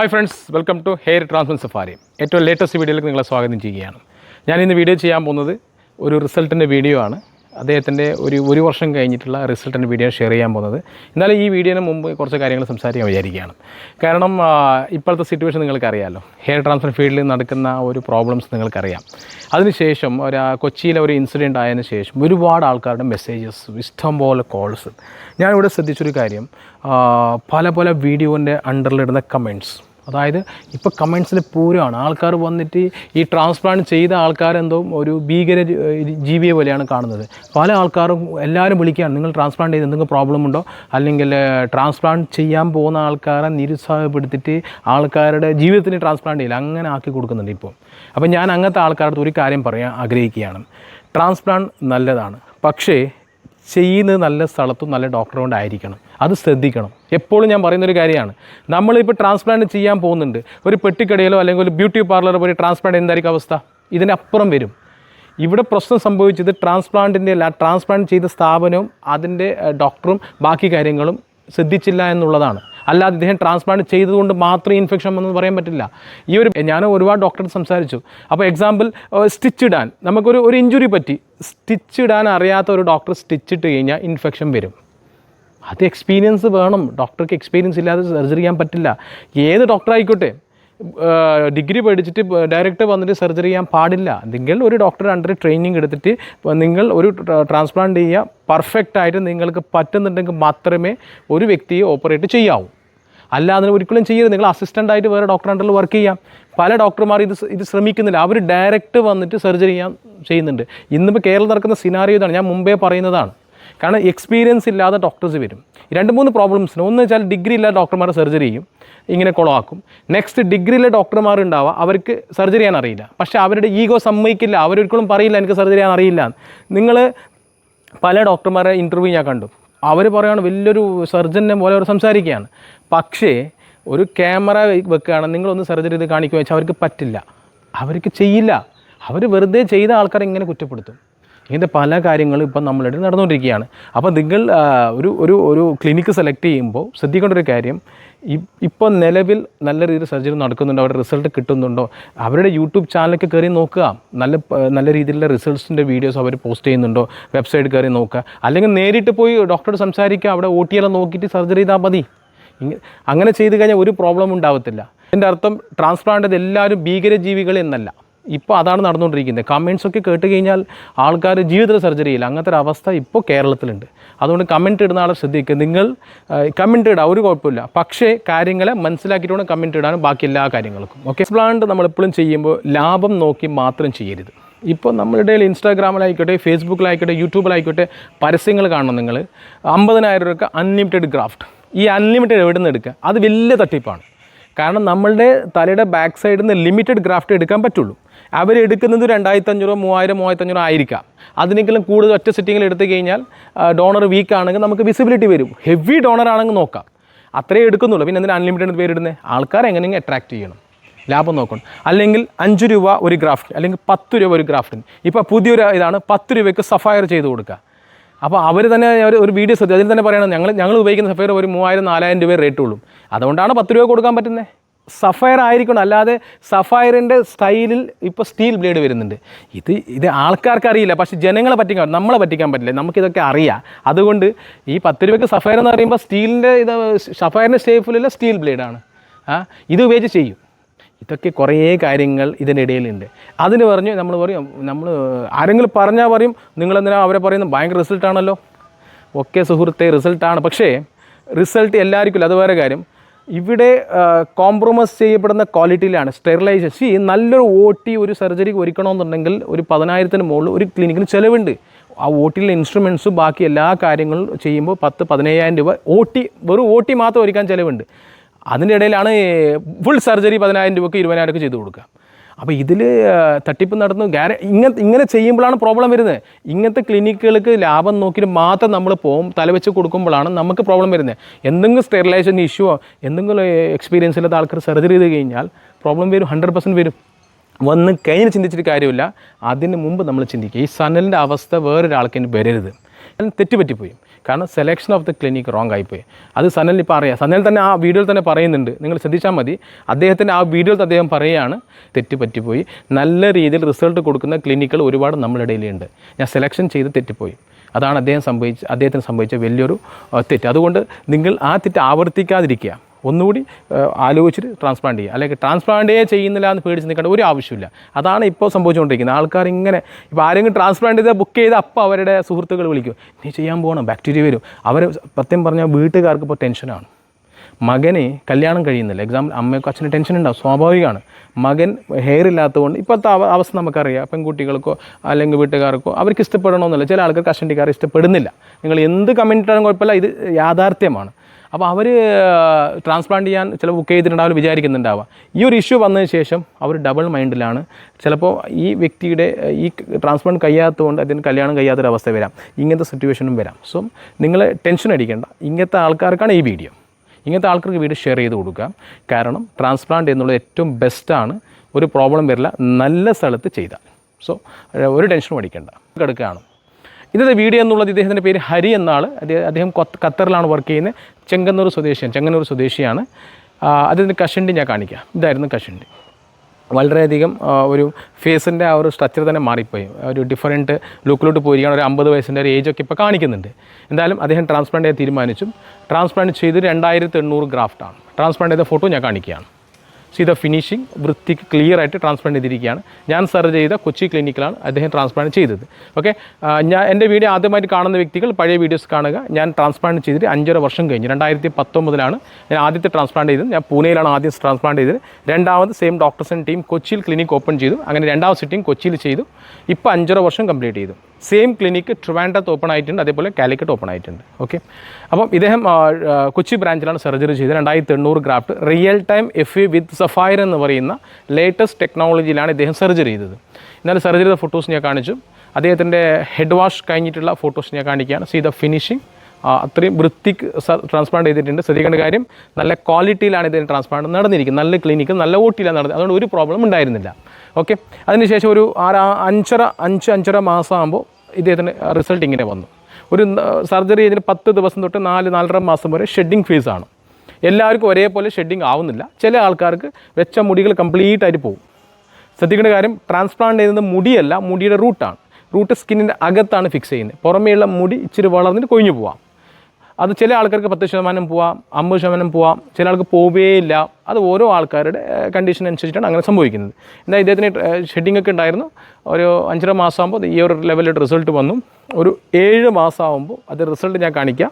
Hi friends welcome to hair transfer safari ഏറ്റവും latest വീഡിയോയിലേക്ക് നിങ്ങളെ സ്വാഗതം ചെയ്യുകയാണ്. ഞാൻ ഇന്ന് വീഡിയോ ചെയ്യാൻ പോകുന്നത് ഒരു റിസൾട്ടിന്റെ വീഡിയോ ആണ്. അദ്ദേഹത്തിന്റെ ഒരു ഒരു വർഷം കഴിഞ്ഞിട്ടുള്ള റിസൾട്ടിന്റെ വീഡിയോ ഷെയർ ചെയ്യാൻ പോകുന്നത്. എന്നാലും ഈ വീഡിയോന് മുമ്പ് കുറച്ച് കാര്യങ്ങൾ സംസാരിക്കാൻ വിചാരിക്കുകയാണ്. കാരണം ഇപ്പോഴത്തെ സിറ്റുവേഷൻ നിങ്ങൾക്കറിയാമല്ലോ ഹെയർ ട്രാൻസ്ഫർ ഫീൽഡിൽ നടക്കുന്ന ഒരു പ്രോബ്ലംസ് നിങ്ങൾക്കറിയാം. അതിനുശേഷം ഒരു കൊച്ചിയിലെ ഒരു ഇൻസിഡന്റ് ആയതിനു ശേഷം ഒരുപാട് ആൾക്കാരുടെ മെസ്സേജസ് ഇഷ്ടം പോലെ കോൾസ് ഞാനിവിടെ ശ്രദ്ധിച്ചൊരു കാര്യം. പല പല വീഡിയോന്റെ അണ്ടറിലിടുന്ന കമന്റ്സ് അതായത് ഇപ്പോൾ കമൻസിൽ പൂരമാണ് ആൾക്കാർ വന്നിട്ട് ഈ ട്രാൻസ്പ്ലാന്റ് ചെയ്ത ആൾക്കാരെന്തോ ഒരു ഭീകര ജീവിയെ പോലെയാണ് കാണുന്നത്. പല ആൾക്കാരും എല്ലാവരും വിളിക്കുകയാണ് നിങ്ങൾ ട്രാൻസ്പ്ലാന്റ് ചെയ്ത് എന്തെങ്കിലും പ്രോബ്ലം ഉണ്ടോ? അല്ലെങ്കിൽ ട്രാൻസ്പ്ലാന്റ് ചെയ്യാൻ പോകുന്ന ആൾക്കാരെ നിരുത്സാഹപ്പെടുത്തിയിട്ട് ആൾക്കാരുടെ ജീവിതത്തിന് ട്രാൻസ്പ്ലാന്റ് ചെയ്യില്ല അങ്ങനെ ആക്കി കൊടുക്കുന്നുണ്ട് ഇപ്പോൾ അപ്പോൾ ഞാൻ അങ്ങനത്തെ ആൾക്കാരുടെ ഒരു കാര്യം പറയാൻ ആഗ്രഹിക്കുകയാണ്. ട്രാൻസ്പ്ലാന്റ് നല്ലതാണ്. പക്ഷേ ചെയ്യുന്നത് നല്ല സ്ഥലത്തും നല്ല ഡോക്ടറെ കൊണ്ടായിരിക്കണം. അത് ശ്രദ്ധിക്കണം. എപ്പോഴും ഞാൻ പറയുന്നൊരു കാര്യമാണ്. നമ്മളിപ്പോൾ ട്രാൻസ്പ്ലാന്റ് ചെയ്യാൻ പോകുന്നുണ്ട്. ഒരു പെട്ടിക്കടയിലോ അല്ലെങ്കിൽ ഒരു ബ്യൂട്ടി പാർലറോ പോയി ട്രാൻസ്പ്ലാന്റ് എന്തായിരിക്കും അവസ്ഥ. ഇതിനപ്പുറം വരും. ഇവിടെ പ്രശ്നം സംഭവിച്ചത് ട്രാൻസ്പ്ലാന്റിന്റെ അല്ല ട്രാൻസ്പ്ലാന്റ് ചെയ്ത സ്ഥാപനവും അതിന്റെ ഡോക്ടറും ബാക്കി കാര്യങ്ങളും ശ്രദ്ധിച്ചില്ല എന്നുള്ളതാണ്. അല്ലാതെ ഇദ്ദേഹം ട്രാൻസ്പ്ലാന്റ് ചെയ്തതുകൊണ്ട് മാത്രം ഇൻഫെക്ഷൻ വന്നെന്ന് പറയാൻ പറ്റില്ല. ഈ ഒരു ഞാൻ ഒരുപാട് ഡോക്ടറെ സംസാരിച്ചു. അപ്പോൾ എക്സാമ്പിൾ സ്റ്റിച്ച് ഇടാൻ. നമുക്കൊരു ഒരു ഇഞ്ചുറി പറ്റി. സ്റ്റിച്ച് ഇടാൻ അറിയാത്ത ഒരു ഡോക്ടർ സ്റ്റിച്ച് ഇട്ട് കഴിഞ്ഞാൽ ഇൻഫെക്ഷൻ വരും. അത് എക്സ്പീരിയൻസ് വേണം. ഡോക്ടർക്ക് എക്സ്പീരിയൻസ് ഇല്ലാതെ സർജറി ചെയ്യാൻ പറ്റില്ല. ഏത് ഡോക്ടർ ആയിക്കോട്ടെ. ഡിഗ്രി പഠിച്ചിട്ട് ഡയറക്റ്റ് വന്നിട്ട് സർജറി ചെയ്യാൻ പാടില്ല. നിങ്ങൾ ഒരു ഡോക്ടർ അണ്ടർ ട്രെയിനിങ് എടുത്തിട്ട് നിങ്ങൾ ഒരു ട്രാൻസ്പ്ലാന്റ് ചെയ്യുക പെർഫെക്റ്റ് ആയിട്ട് നിങ്ങൾക്ക് പറ്റുന്നുണ്ടെങ്കിൽ മാത്രമേ ഒരു വ്യക്തിയെ ഓപ്പറേറ്റ് ചെയ്യാവൂ. അല്ലാതെ ഒരിക്കലും ചെയ്യരുത്. നിങ്ങൾ അസിസ്റ്റന്റ് ആയിട്ട് വേറെ ഡോക്ടർ അണ്ടറിൽ വർക്ക് ചെയ്യാം. പല ഡോക്ടർമാർ ഇത് ഇത് ശ്രമിക്കുന്നില്ല. അവർ ഡയറക്റ്റ് വന്നിട്ട് സർജറി ചെയ്യാൻ ചെയ്യുന്നുണ്ട്. ഇന്നിപ്പോൾ കേരളം നടക്കുന്ന സിനാറിയോ ഇതാണ്. ഞാൻ മുമ്പേ പറയുന്നതാണ്. കാരണം എക്സ്പീരിയൻസ് ഇല്ലാതെ ഡോക്ടേഴ്സ് വരും. രണ്ട് മൂന്ന് പ്രോബ്ലംസിന് ഒന്ന് വെച്ചാൽ ഡിഗ്രി ഇല്ലാത്ത ഡോക്ടർമാർ സർജറി ചെയ്യും. ഇങ്ങനെ കുളമാക്കും നെക്സ്റ്റ് ഡിഗ്രിയിലെ ഡോക്ടർമാർ ഉണ്ടാവുക അവർക്ക് സർജറി ചെയ്യാൻ അറിയില്ല. പക്ഷേ അവരുടെ ഈഗോ സമ്മതിക്കില്ല. അവരൊരിക്കലും പറയില്ല എനിക്ക് സർജറി ചെയ്യാൻ അറിയില്ല നിങ്ങൾ പല ഡോക്ടർമാരെ ഇന്റർവ്യൂ ഞാൻ കണ്ടു. അവർ പറയുകയാണ് വലിയൊരു സർജനെ പോലെ അവർ സംസാരിക്കുകയാണ്. പക്ഷേ ഒരു ക്യാമറ വെക്കുകയാണ് നിങ്ങളൊന്ന് സർജറി ഇത് കാണിക്കുക വെച്ചാൽ അവർക്ക് പറ്റില്ല. അവർക്ക് ചെയ്യില്ല. അവർ വെറുതെ ചെയ്ത ആൾക്കാരെ ഇങ്ങനെ കുറ്റപ്പെടുത്തും. ഇങ്ങനത്തെ പല കാര്യങ്ങളും ഇപ്പം നമ്മളുടെ ഇടയിൽ നടന്നുകൊണ്ടിരിക്കുകയാണ്. അപ്പോൾ നിങ്ങൾ ഒരു ഒരു ഒരു ക്ലിനിക്ക് സെലക്ട് ചെയ്യുമ്പോൾ ശ്രദ്ധിക്കേണ്ട ഒരു കാര്യം ഇപ്പോൾ നിലവിൽ നല്ല രീതിയിൽ സർജറി നടക്കുന്നുണ്ടോ? അവരുടെ റിസൾട്ട് കിട്ടുന്നുണ്ടോ? അവരുടെ യൂട്യൂബ് ചാനലൊക്കെ കയറി നോക്കുക. നല്ല നല്ല രീതിയിലുള്ള റിസൾട്ട്സിന്റെ വീഡിയോസ് അവർ പോസ്റ്റ് ചെയ്യുന്നുണ്ടോ? വെബ്സൈറ്റ് കയറി നോക്കുക. അല്ലെങ്കിൽ നേരിട്ട് പോയി ഡോക്ടറോട് സംസാരിക്കുക. അവിടെ ഒ ടി എല്ലാം നോക്കിയിട്ട് സർജറി ചെയ്താൽ മതി. അങ്ങനെ ചെയ്ത് കഴിഞ്ഞാൽ ഒരു പ്രോബ്ലം ഉണ്ടാവത്തില്ല. എന്റെ അർത്ഥം ട്രാൻസ്പ്ലാന്റ് എല്ലാവരും ഭീകരജീവികൾ എന്നല്ല. ഇപ്പോൾ അതാണ് നടന്നുകൊണ്ടിരിക്കുന്നത്. കമൻസ് ഒക്കെ കേട്ട് കഴിഞ്ഞാൽ ആൾക്കാർ ജീവിതത്തിൽ സർജറി ചെയ്യില്ല. അങ്ങനത്തെ ഒരു അവസ്ഥ ഇപ്പോൾ കേരളത്തിലുണ്ട്. അതുകൊണ്ട് കമന്റ് ഇടുന്ന ആളെ ശ്രദ്ധിക്കുക. നിങ്ങൾ കമന്റ് ഇടുക ഒരു കുഴപ്പമില്ല. പക്ഷേ കാര്യങ്ങളെ മനസ്സിലാക്കിയിട്ട് വേണം കമന്റ് ഇടാനും ബാക്കി എല്ലാ കാര്യങ്ങൾക്കും. ഓക്കെ ട്രാൻസ്പ്ലാന്റ് നമ്മളെപ്പോഴും ചെയ്യുമ്പോൾ ലാഭം നോക്കി മാത്രം ചെയ്യരുത്. ഇപ്പോൾ ഇടയിൽ ഇൻസ്റ്റാഗ്രാമിലായിക്കോട്ടെ ഫേസ്ബുക്കിലായിക്കോട്ടെ യൂട്യൂബിലായിക്കോട്ടെ പരസ്യങ്ങൾ കാണണം നിങ്ങൾ അമ്പതിനായിരം രൂപയ്ക്ക് അൺലിമിറ്റഡ് ഗ്രാഫ്റ്റ് ഈ അൺലിമിറ്റഡ് എവിടെ നിന്ന് എടുക്കുക? അത് വലിയ തട്ടിപ്പാണ്. കാരണം നമ്മളുടെ തലയുടെ ബാക്ക് സൈഡിൽ നിന്ന് ലിമിറ്റഡ് ഗ്രാഫ്റ്റ് എടുക്കാൻ പറ്റുള്ളൂ. അവർ എടുക്കുന്നത് രണ്ടായിരത്തി അഞ്ഞൂറോ മൂവായിരം മൂവായിരത്തി അഞ്ഞൂറോ ആയിരിക്കാം. അതിനേക്കാളും കൂടുതൽ ഒറ്റ സിറ്റിങ്ങിൽ എടുത്തു കഴിഞ്ഞാൽ ഡോണർ വീക്ക് ആണെങ്കിൽ നമുക്ക് വിസിബിലിറ്റി വരും. ഹെവി ഡോണർ ആണെങ്കിൽ നോക്കാം. അത്രേ എടുക്കുന്നുള്ളൂ. പിന്നെ എന്തിനാണ് അൺലിമിറ്റഡ് പേരിടുന്നത് ആൾക്കാർ എങ്ങനെയെങ്കിലും അട്രാക്ട് ചെയ്യണം. ലാഭം നോക്കണം. അല്ലെങ്കിൽ അഞ്ച് രൂപ ഒരു ഗ്രാഫ്റ്റ് അല്ലെങ്കിൽ പത്ത് രൂപ ഒരു ഗ്രാഫ്റ്റിന് ഇപ്പോൾ പുതിയൊരു ഇതാണ് പത്ത് രൂപയ്ക്ക് സഫയർ ചെയ്ത് കൊടുക്കുക. അപ്പോൾ അവർ തന്നെ ഒരു- വീഡിയോ ശ്രദ്ധ അതിൽ തന്നെ പറയണം ഞങ്ങൾ ഞങ്ങൾ ഉപയോഗിക്കുന്ന സഫയർ ഒരു മൂവായിരം നാലായിരം രൂപ റേറ്റ് ഉള്ളൂ. അതുകൊണ്ടാണ് പത്ത് രൂപ കൊടുക്കാൻ പറ്റുന്നത് സഫയർ ആയിരിക്കണം അല്ലാതെ സഫയറിന്റെ സ്റ്റൈലിൽ ഇപ്പോൾ സ്റ്റീൽ ബ്ലേഡ് വരുന്നുണ്ട്. ഇത് ഇത് ആൾക്കാർക്ക് അറിയില്ല പക്ഷേ ജനങ്ങളെ പറ്റിക്കാൻ നമ്മളെ പറ്റിക്കാൻ പറ്റില്ല. നമുക്കിതൊക്കെ അറിയാം. അതുകൊണ്ട് ഈ പത്ത് രൂപയ്ക്ക് സഫയർ എന്ന് പറയുമ്പോൾ സ്റ്റീലിന്റെ ഇത് സഫയറിന്റെ ഷേപ്പിലുള്ള സ്റ്റീൽ ബ്ലേഡാണ് ആ ഇത് ഉപയോഗിച്ച് ചെയ്യും. ഇതൊക്കെ കുറേ കാര്യങ്ങൾ ഇതിനിടയിലുണ്ട്. അതിന് പറഞ്ഞ് നമ്മൾ പറയും നമ്മൾ ആരെങ്കിലും പറഞ്ഞാൽ പറയും നിങ്ങളെന്തിനാ അവരെ പറയുന്നത്? ഭയങ്കര റിസൾട്ടാണല്ലോ ഒക്കെ സുഹൃത്തെ റിസൾട്ടാണ് പക്ഷേ റിസൾട്ട് എല്ലാവർക്കും അത് വേറെ കാര്യം. ഇവിടെ കോംപ്രമൈസ് ചെയ്യപ്പെടുന്ന ക്വാളിറ്റിയിലാണ് സ്റ്റെറിലൈസേഷൻ സി നല്ലൊരു ഒ ടി ഒരു സർജറി ഒരുക്കണമെന്നുണ്ടെങ്കിൽ ഒരു പതിനായിരത്തിന് മുകളിൽ ഒരു ക്ലിനിക്കിന് ചിലവുണ്ട്. ആ ഒ ടിയിലെ ഇൻസ്ട്രുമെൻസും ബാക്കി എല്ലാ കാര്യങ്ങളും ചെയ്യുമ്പോൾ പത്ത് പതിനയ്യായിരം രൂപ ഒ ടി വെറും ഒ ടി മാത്രം ഒരുക്കാൻ ചിലവുണ്ട്. അതിന്റെ ഇടയിലാണ് ഫുൾ സർജറി പതിനായിരം രൂപയ്ക്ക് ഇരുപതിനായിരം ചെയ്ത് കൊടുക്കുക. അപ്പോൾ ഇതിൽ തട്ടിപ്പ് നടന്നു ഗ്യാര ഇങ്ങനെ ഇങ്ങനെ ചെയ്യുമ്പോഴാണ് പ്രോബ്ലം വരുന്നത്. ഇങ്ങനത്തെ ക്ലിനിക്കുകൾക്ക് ലാഭം നോക്കിയിട്ട് മാത്രം നമ്മൾ പോകും തലവെച്ച് കൊടുക്കുമ്പോഴാണ് നമുക്ക് പ്രോബ്ലം വരുന്നത്. എന്തെങ്കിലും സ്റ്റെറിലൈസേഷൻ ഇഷ്യൂവോ എന്തെങ്കിലും എക്സ്പീരിയൻസ് ഇല്ലാത്ത ആൾക്കാർ സർജറി ചെയ്ത് കഴിഞ്ഞാൽ പ്രോബ്ലം വരും ഹൺഡ്രഡ് പെർസെന്റ് വരും. വന്ന് കഴിഞ്ഞ് ചിന്തിച്ചിട്ട് കാര്യമില്ല. അതിന് മുമ്പ് നമ്മൾ ചിന്തിക്കുക. ഈ സനലിന്റെ അവസ്ഥ വേറൊരാൾക്ക് വരരുത്. തെറ്റുപറ്റിപ്പോയി. കാരണം selection of the clinic wrong ആയിപ്പോയി. അത് സനലിന് ഇപ്പോൾ അറിയാം. സനൽ തന്നെ ആ വീഡിയോയിൽ തന്നെ പറയുന്നുണ്ട്. നിങ്ങൾ ശ്രദ്ധിച്ചാൽ മതി. അദ്ദേഹത്തിന്റെ ആ വീഡിയോയിൽ അദ്ദേഹം പറയുകയാണ് തെറ്റ് പറ്റിപ്പോയി. നല്ല രീതിയിൽ റിസൾട്ട് കൊടുക്കുന്ന ക്ലിനിക്കുകൾ ഒരുപാട് നമ്മുടെ ഇടയിലുണ്ട്. ഞാൻ സെലക്ഷൻ ചെയ്ത് തെറ്റിപ്പോയി. അതാണ് അദ്ദേഹം സംഭവിച്ച അദ്ദേഹത്തിന് സംഭവിച്ച വലിയൊരു തെറ്റ്. അതുകൊണ്ട് നിങ്ങൾ ആ തെറ്റ് ആവർത്തിക്കാതിരിക്കുക. ഒന്നുകൂടി ആലോചിച്ചിട്ട് ട്രാൻസ്പ്ലാന്റ് ചെയ്യുക. അല്ലെങ്കിൽ ട്രാൻസ്പ്ലാന്റേ ചെയ്യുന്നില്ല എന്ന് പേടിച്ച് നിൽക്കേണ്ട ഒരു ആവശ്യമില്ല. അതാണ് ഇപ്പോൾ സംഭവിച്ചുകൊണ്ടിരിക്കുന്നത്. ആൾക്കാർ ഇങ്ങനെ ഇപ്പോൾ ആരെങ്കിലും ട്രാൻസ്പ്ലാന്റ് ചെയ്താൽ ബുക്ക് ചെയ്ത് അപ്പോൾ അവരുടെ സുഹൃത്തുക്കൾ വിളിക്കും നീ ചെയ്യാൻ പോകണം ബാക്ടീരിയ വരും. അവർ സത്യം പറഞ്ഞാൽ വീട്ടുകാർക്ക് ഇപ്പോൾ ടെൻഷനാണ് മകന് കല്യാണം കഴിയുന്നില്ല. എക്സാമ്പിൾ അമ്മയ്ക്കും അച്ഛന് ടെൻഷൻ ഉണ്ടാവും സ്വാഭാവികമാണ്. മകൻ ഹെയർ ഇല്ലാത്തതുകൊണ്ട് ഇപ്പോഴത്തെ അവ- അവസ്ഥ നമുക്കറിയാം. പെൺകുട്ടികൾക്കോ അല്ലെങ്കിൽ വീട്ടുകാർക്കോ അവർക്ക് ഇഷ്ടപ്പെടണമെന്നില്ല. ചില ആൾക്കാർ കഷണ്ടിക്കാർ ഇഷ്ടപ്പെടുന്നില്ല. നിങ്ങൾ എന്ത് കമന്റ് ഇട്ടാലും കുഴപ്പമില്ല. ഇത് യാഥാർത്ഥ്യമാണ്. അപ്പോൾ അവർ ട്രാൻസ്പ്ലാന്റ് ചെയ്യാൻ ചില ബുക്ക് ചെയ്തിട്ടുണ്ടാവും വിചാരിക്കുന്നുണ്ടാവുക ഈ ഒരു ഇഷ്യൂ വന്നതിന് ശേഷം അവർ ഡബിൾ മൈൻഡിലാണ് ചിലപ്പോൾ ഈ വ്യക്തിയുടെ ഈ ട്രാൻസ്പ്ലാന്റ് കഴിയാത്തതുകൊണ്ട് അതിന് കല്യാണം കഴിയാത്തൊരവസ്ഥ വരാം. ഇങ്ങനത്തെ സിറ്റുവേഷനും വരാം. സോ നിങ്ങൾ ടെൻഷൻ അടിക്കേണ്ട. ഇങ്ങനത്തെ ആൾക്കാർക്കാണ് ഈ വീഡിയോ ഇങ്ങനത്തെ ആൾക്കാർക്ക് വീഡിയോ ഷെയർ ചെയ്ത് കൊടുക്കുക. കാരണം ട്രാൻസ്പ്ലാന്റ് എന്നുള്ളത് ഏറ്റവും ബെസ്റ്റാണ് ഒരു പ്രോബ്ലം വരില്ല. നല്ല സ്ഥലത്ത് ചെയ്താൽ. സോ ഒരു ടെൻഷനും അടിക്കേണ്ട. കിടക്കുകയാണ്. ഇന്നത്തെ വീഡിയോ എന്നുള്ളത് ഇദ്ദേഹത്തിന്റെ പേര് ഹരി എന്നാൾ അദ്ദേഹം ഖത്തറിലാണ് വർക്ക് ചെയ്യുന്നത്. ചെങ്ങന്നൂർ സ്വദേശിയാണ് ചെങ്ങന്നൂർ സ്വദേശിയാണ്. അദ്ദേഹത്തിന്റെ കഷണ്ടി ഞാൻ കാണിക്കാം. ഇതായിരുന്നു കഷണ്ടി. വളരെയധികം ഒരു ഫേസിന്റെ ആ ഒരു സ്ട്രക്ചർ തന്നെ മാറിപ്പോയി. ഒരു ഡിഫറന്റ് ലുക്കിലോട്ട് പോയിരിക്കുകയാണ്. ഒരു അമ്പത് വയസ്സിന്റെ ഒരു ഏജൊക്കെ ഇപ്പോൾ കാണിക്കുന്നുണ്ട്. എന്തായാലും അദ്ദേഹം ട്രാൻസ്പ്ലാന്റ് ചെയ്യാൻ തീരുമാനിച്ചു. ട്രാൻസ്പ്ലാന്റ് ചെയ്ത് രണ്ടായിരത്തി എണ്ണൂറ് ഗ്രാഫ്റ്റാണ് ട്രാൻസ്പ്ലാന്റ് ചെയ്ത ഫോട്ടോ ഞാൻ കാണിക്കുകയാണ്. ദ ഫിനിഷിംഗ് വൃത്തിക്ക് ക്ലിയർ ആയിട്ട് ട്രാൻസ്പ്ലാന്റ് ചെയ്തിരിക്കുകയാണ്. ഞാൻ സെർച്ച് ചെയ്ത കൊച്ചി ക്ലിനിക്കിലാണ് അദ്ദേഹം ട്രാൻസ്പ്ലാന്റ് ചെയ്തത്. ഓക്കെ ഞാൻ എന്റെ വീഡിയോ ആദ്യമായിട്ട് കാണുന്ന വ്യക്തികൾ പഴയ വീഡിയോസ് കാണുക. ഞാൻ ട്രാൻസ്പ്ലാന്റ് ചെയ്തിട്ട് അഞ്ചര വർഷം കഴിഞ്ഞു. രണ്ടായിരത്തി പത്തൊമ്പതിലാണ് ഞാൻ ആദ്യത്തെ ട്രാൻസ്പ്ലാന്റ് ചെയ്തത്. ഞാൻ പൂനെയിലാണ് ആദ്യം ട്രാൻസ്പ്ലാന്റ് ചെയ്തത്. രണ്ടാമത് സെയിം ഡോക്ടേഴ്സിന്റെ ടീം കൊച്ചിയിൽ ക്ലിനിക്ക് ഓപ്പൺ ചെയ്തു. അങ്ങനെ രണ്ടാമത്തെ സിറ്റിംഗ് കൊച്ചിയിൽ ചെയ്തു. ഇപ്പോൾ അഞ്ചര വർഷം കംപ്ലീറ്റ് ചെയ്തു. സെയിം ക്ലിനിക്ക് ട്രിവാൻഡ്രത്ത് ഓപ്പൺ ആയിട്ടുണ്ട് അതേപോലെ കാലിക്കറ്റ് ഓപ്പൺ ആയിട്ടുണ്ട്. ഓക്കെ അപ്പം ഇദ്ദേഹം കൊച്ചി ബ്രാഞ്ചിലാണ് സർജറി ചെയ്തത്. രണ്ടായിരത്തി എണ്ണൂറ് graft real time F with sapphire എന്ന് പറയുന്ന ലേറ്റസ്റ്റ് ടെക്നോളജിയിലാണ് ഇദ്ദേഹം സർജറി ചെയ്തത്. എന്നാലും സർജറിയുടെ ഫോട്ടോസ് ഞാൻ കാണിച്ചു. അദ്ദേഹത്തിന്റെ ഹെഡ് വാഷ് കഴിഞ്ഞിട്ടുള്ള ഫോട്ടോസ് ഞാൻ കാണിക്കുകയാണ്. സീ ദ ഫിനിഷിംഗ് അത്രയും വൃത്തിക്ക് ട്രാൻസ്പ്ലാന്റ് ചെയ്തിട്ടുണ്ട്. ശ്രദ്ധിക്കേണ്ട കാര്യം നല്ല ക്വാളിറ്റിയിലാണ് ഇതിന് ട്രാൻസ്പ്ലാന്റ് നടന്നിരിക്കുന്നത്. നല്ല ക്ലിനിക്കും നല്ല ഓട്ടിയിലാണ് നടന്നത് അതുകൊണ്ട് ഒരു പ്രോബ്ലം ഉണ്ടായിരുന്നില്ല. ഓക്കെ അതിനുശേഷം ഒരു ആറ് അഞ്ചര അഞ്ച് അഞ്ചര മാസം ആകുമ്പോൾ ഇദ്ദേഹത്തിന് റിസൾട്ട് ഇങ്ങനെ വന്നു. ഒരു സർജറി ചെയ്തിട്ട് പത്ത് ദിവസം തൊട്ട് നാല് നാലര മാസം വരെ ഷെഡിങ് ആണ്. എല്ലാവർക്കും ഒരേപോലെ ഷെഡിങ് ആവുന്നില്ല. ചില ആൾക്കാർക്ക് വെച്ച മുടികൾ കംപ്ലീറ്റ് ആയിട്ട് പോകും. ശ്രദ്ധിക്കേണ്ട കാര്യം ട്രാൻസ്പ്ലാന്റ് ചെയ്യുന്നത് മുടിയല്ല മുടിയുടെ റൂട്ടാണ് റൂട്ട് സ്കിന്നിന്റെ അകത്താണ് ഫിക്സ് ചെയ്യുന്നത്. പുറമേയുള്ള മുടി ഇച്ചിരി വളർന്നിട്ട് കൊഴിഞ്ഞു പോവാം. അത് ചില ആൾക്കാർക്ക് പത്ത് ശതമാനം പോവാം അമ്പത് ശതമാനം പോവാം ചില ആൾക്ക് പോവേ ഇല്ല. അത് ഓരോ ആൾക്കാരുടെ കണ്ടീഷൻ അനുസരിച്ചിട്ടാണ് അങ്ങനെ സംഭവിക്കുന്നത്. എന്നാൽ ഇദ്ദേഹത്തിന് ഷെഡിങ് ഒക്കെ ഉണ്ടായിരുന്നു. ഒരു അഞ്ചര മാസം ആകുമ്പോൾ ഈ ഒരു ലെവലിൽ റിസൾട്ട് വന്നു. ഒരു ഏഴ് മാസം ആകുമ്പോൾ അത് റിസൾട്ട് ഞാൻ കാണിക്കാം.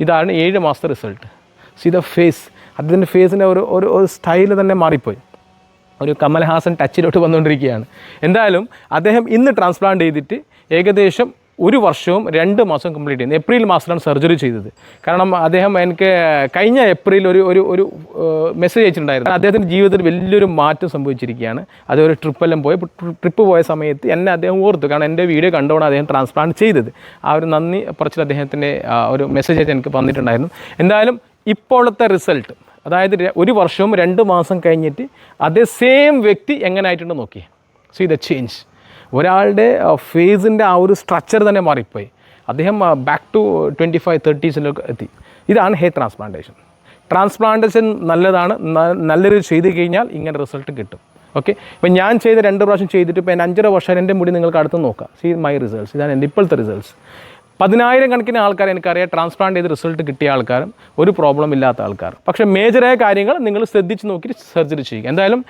ഇതാണ് ഏഴ് മാസത്തെ റിസൾട്ട് സി ദ ഫേസ് അദ്ദേഹത്തിന്റെ ഫേസിന്റെ ഒരു ഒരു ഒരു സ്റ്റൈൽ തന്നെ മാറിപ്പോയി. ഒരു കമൽഹാസൻ ടച്ചിലോട്ട് വന്നുകൊണ്ടിരിക്കുകയാണ്. എന്തായാലും അദ്ദേഹം ഇന്ന് ട്രാൻസ്പ്ലാന്റ് ചെയ്തിട്ട് ഏകദേശം ഒരു വർഷവും രണ്ട് മാസം കംപ്ലീറ്റ് ചെയ്യുന്നത് ഏപ്രിൽ മാസത്തിലാണ് സർജറി ചെയ്തത്. കാരണം അദ്ദേഹം എനിക്ക് കഴിഞ്ഞ ഏപ്രിൽ ഒരു ഒരു ഒരു മെസ്സേജ് അയച്ചിട്ടുണ്ടായിരുന്നു. അദ്ദേഹത്തിന്റെ ജീവിതത്തിൽ വലിയൊരു മാറ്റം സംഭവിച്ചിരിക്കുകയാണ്. അത് ഒരു ട്രിപ്പെല്ലാം പോയി. ട്രിപ്പ് പോയ സമയത്ത് എന്നെ അദ്ദേഹം ഓർത്തു. കാരണം എന്റെ വീഡിയോ കണ്ടുകൊണ്ട് അദ്ദേഹം ട്രാൻസ്പ്ലാന്റ് ചെയ്തത്. ആ ഒരു നന്ദി പറച്ചിൽ അദ്ദേഹത്തിന്റെ ഒരു മെസ്സേജ് ആയിട്ട് എനിക്ക് വന്നിട്ടുണ്ടായിരുന്നു. എന്തായാലും ഇപ്പോഴത്തെ റിസൾട്ട് അതായത് ഒരു വർഷവും രണ്ട് മാസം കഴിഞ്ഞിട്ട് അതേ സെയിം വ്യക്തി എങ്ങനെ ആയിട്ടുണ്ട് നോക്കി സീ ദ ചേഞ്ച് ഒരാളുടെ ഫേസിന്റെ ആ ഒരു സ്ട്രക്ചർ തന്നെ മാറിപ്പോയി. അദ്ദേഹം ബാക്ക് ടു ട്വന്റി ഫൈവ് തേർട്ടീസിലൊക്കെ എത്തി. ഇതാണ് ഹെയർ ട്രാൻസ്പ്ലാന്റേഷൻ ട്രാൻസ്പ്ലാന്റേഷൻ നല്ലതാണ്. നല്ലൊരു ചെയ്ത് കഴിഞ്ഞാൽ ഇങ്ങനെ റിസൾട്ട് കിട്ടും. ഓക്കെ ഇപ്പം ഞാൻ ചെയ്ത രണ്ട് പ്രാവശ്യം ചെയ്തിട്ട് ഇപ്പോൾ എന്റെ അഞ്ചര വർഷം എന്റെ മുടി നിങ്ങൾക്ക് അടുത്ത് നോക്കാം. സീ മൈ റിസൾട്ട്സ് ഇതാണ് എന്റെ ഇപ്പോഴത്തെ റിസൾട്ട്സ് പതിനായിരം കണക്കിന് ആൾക്കാർ എനിക്കറിയാം. ട്രാൻസ്പ്ലാന്റ് ചെയ്ത് റിസൾട്ട് കിട്ടിയ ആൾക്കാരും ഒരു പ്രോബ്ലം ഇല്ലാത്ത ആൾക്കാർ പക്ഷേ മേജറായ കാര്യങ്ങൾ നിങ്ങൾ ശ്രദ്ധിച്ച് നോക്കി സർജറി ചെയ്യുക. എന്തായാലും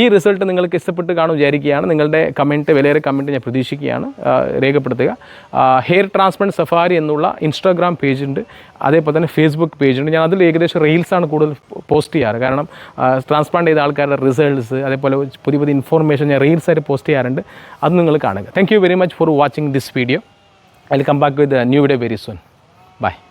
ഈ റിസൾട്ട് നിങ്ങൾക്ക് ഇഷ്ടപ്പെട്ട് കാണും വിചാരിക്കുകയാണ്. നിങ്ങളുടെ കമന്റ് വിലയേറെ കമന്റ് ഞാൻ പ്രതീക്ഷിക്കുകയാണ്. രേഖപ്പെടുത്തുക. ഹെയർ ട്രാൻസ്പ്ലാന്റ് സഫാരി എന്നുള്ള ഇൻസ്റ്റാഗ്രാം പേജ് ഉണ്ട്. അതേപോലെ തന്നെ ഫേസ്ബുക്ക് പേജ് ഉണ്ട്. ഞാൻ അതിൽ ഏകദേശം റീൽസാണ് കൂടുതൽ പോസ്റ്റ് ചെയ്യാറ്. കാരണം ട്രാൻസ്പ്ലാന്റ് ചെയ്ത ആൾക്കാരുടെ റിസൾട്ട്സ് അതേപോലെ പുതിയ പുതിയ ഇൻഫോർമേഷൻ ഞാൻ റീൽസായിട്ട് പോസ്റ്റ് ചെയ്യാറുണ്ട്. അത് നിങ്ങൾ കാണുക. Thank very much for watching this video I'll come back with a new video very soon. Bye.